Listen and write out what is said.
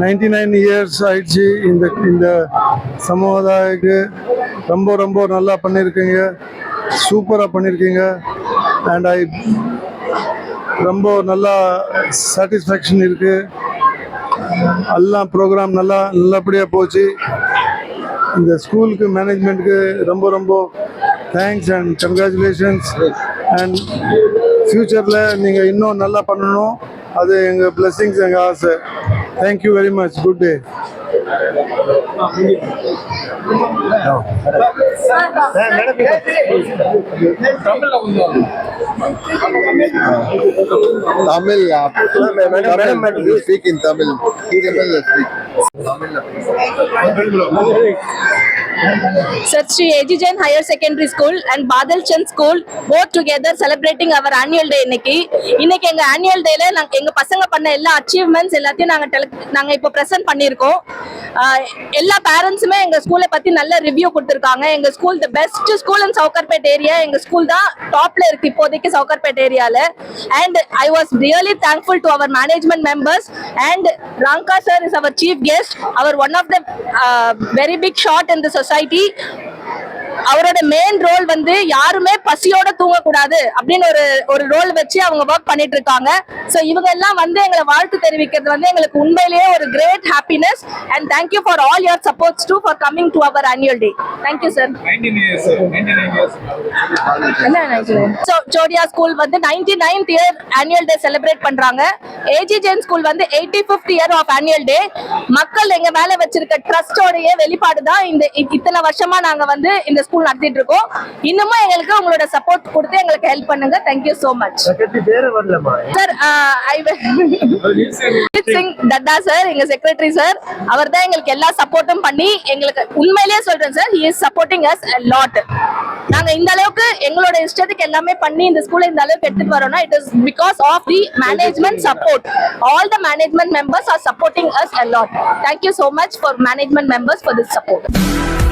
Ninety nine years ஆயிடுச்சு. இந்த இந்த சமுதாயக்கு ரொம்ப ரொம்ப நல்லா பண்ணியிருக்கீங்க. சூப்பராக பண்ணியிருக்கீங்க. அண்ட் ஐ ரொம்ப நல்லா சாட்டிஸ்ஃபேக்ஷன் இருக்குது எல்லாம் ப்ரோக்ராம் நல்லா நல்லபடியாக போச்சு. இந்த ஸ்கூலுக்கு மேனேஜ்மெண்ட்டுக்கு ரொம்ப ரொம்ப தேங்க்ஸ் அண்ட் கங்க்ராச்சுலேஷன்ஸ் அண்ட் ஃப்யூச்சரில் நீங்கள் இன்னும் நல்லா பண்ணணும். அது எங்கள் பிளெஸ்ஸிங்ஸ் எங்கள் ஆசை. Thank you very much. Good day. Tamil. Uh, Tamil. Speak in Tamil. Tamil. Speak. Tamil. Sir, Shri Ejijan higher secondary school and Badal Chand school both together celebrating our annual day இன்னைக்கு இன்னைக்கு எங்க annual டேல எங்க பசங்க பண்ண எல்லா achievements எல்லாத்தையும் நாங்க நாங்க இப்போ ப்ரெசென்ட் பண்ணியிருக்கோம் எல்லா பேரண்ட்ஸுமே எங்க ஸ்கூலை பத்தி நல்ல ரிவ்யூ கொடுத்துருக்காங்க. எங்க school the best school in Sowcarpet area எங்க ஸ்கூல் தான் டாப்ல இருக்கு இப்போதைக்கு சவுகர்பேட் ஏரியால and I was really thankful to our management members and Ranga sir is our chief guest our one of the very big shot in the society அவரோட main role வந்து யாருமே பசியோட தூங்கக்கூடாது அப்படின்னு ஒரு ஒரு ரோல் வச்சு அவங்க ஒர்க் பண்ணிட்டு இருக்காங்க ஸோ இவங்க எல்லாம் வந்து எங்களை வாழ்த்து தெரிவிக்கிறது வந்து எங்களுக்கு உண்மையிலேயே ஒரு great happiness and thank you for all your supports too for coming to our annual day thank you sir 19 years, sir. 99 years. So Jodia school வந்து ninety ninth year annual day celebrate பண்றாங்க AG Jain school வந்து eighty fifth year of annual day மக்கள் எங்க மேல வச்சிருக்க ட்ரஸ்டோடைய வெளிப்பாடு தான் இந்த இத்தனை வருஷமா நாங்க வந்து இந்த ஸ்கூல் நடத்திட்டு இருக்கோம். இன்னமும் எங்களுக்கு உங்களோட சப்போர்ட் கொடுத்து எங்களுக்கு ஹெல்ப் பண்ணுங்க. Thank you so much sir Singh Datta sir எங்க செக்ரட்டரி சார் அவர் தான் எங்களுக்கு எல்லா சப்போர்ட்டும் பண்ணி எங்களுக்கு உண்மையிலேயே சொல்றேன் sir he is supporting us lot நாங்க இந்த அளவுக்கு எங்களோட இஷ்டத்துக்கு எல்லாமே பண்ணி இந்த ஸ்கூலை இந்த அளவுக்கு எடுத்துட்டு வரோம்னா it is because of the management support all the management members are supporting us lot. Thank you so much for management members for this support.